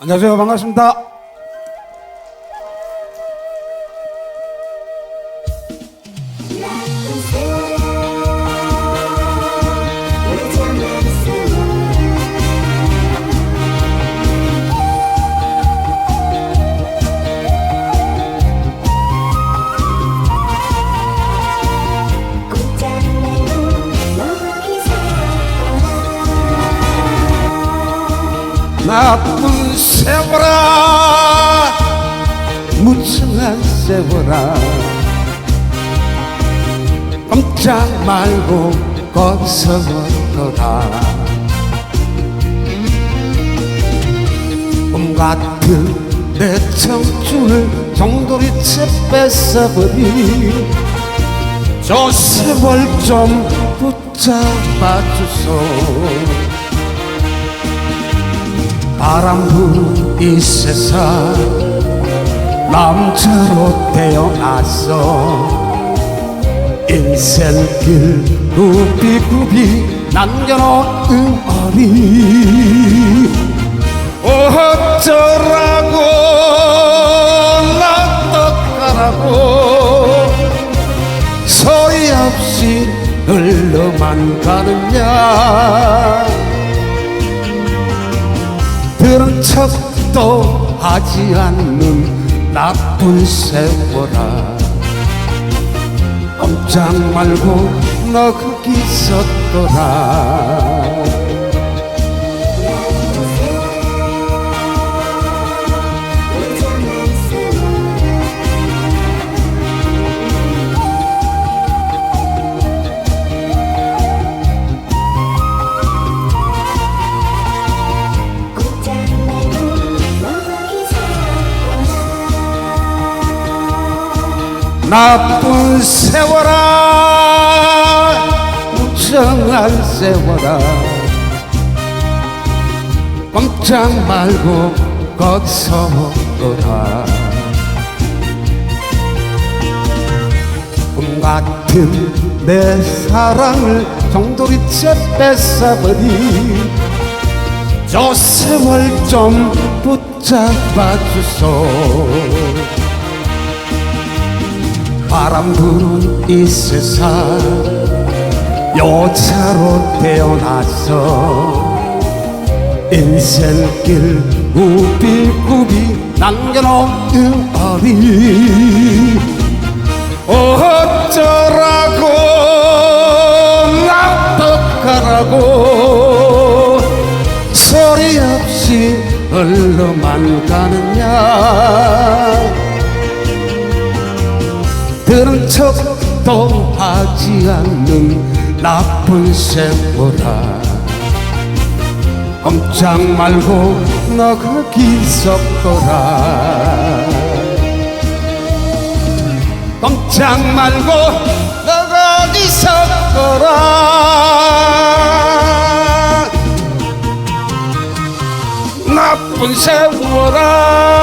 안녕하세요. 반갑습니다. 나쁜 세월아 무청한 세월아. 꼼짝 말고 거기서 걷거라 꿈 같은 내 청춘을 정도리채 뺏어버린 저 세월 좀 붙잡아주소 바람 부는 이 세상 남자로 태어났어 인생길 굽이굽이 남겨놓은 어리 어쩌라고 나떡하라고. 소리 없이 흘러만 가느냐 척도 하지 않는 나쁜 세월아. 꼼짝 말고 너 거기 있었더라 나쁜 세월아 무정한 세월아. 꼼짝 말고 거기서 먹거라 꿈 같은 내 사랑을 정도리채 뺏어버린 저 세월 좀 붙잡아 주소 부는 이 세상 여자로 태어났어 인생길 우비우비 남겨놓은 어리 어쩌라고 나떡하라고 소리 없이 흘러만 가느냐 들은 척도 하지 않는 나쁜 세월아 꼼짝 말고 너 거기 있었거라. 꼼짝 말고 너 거기 있었거라. 나쁜 세월아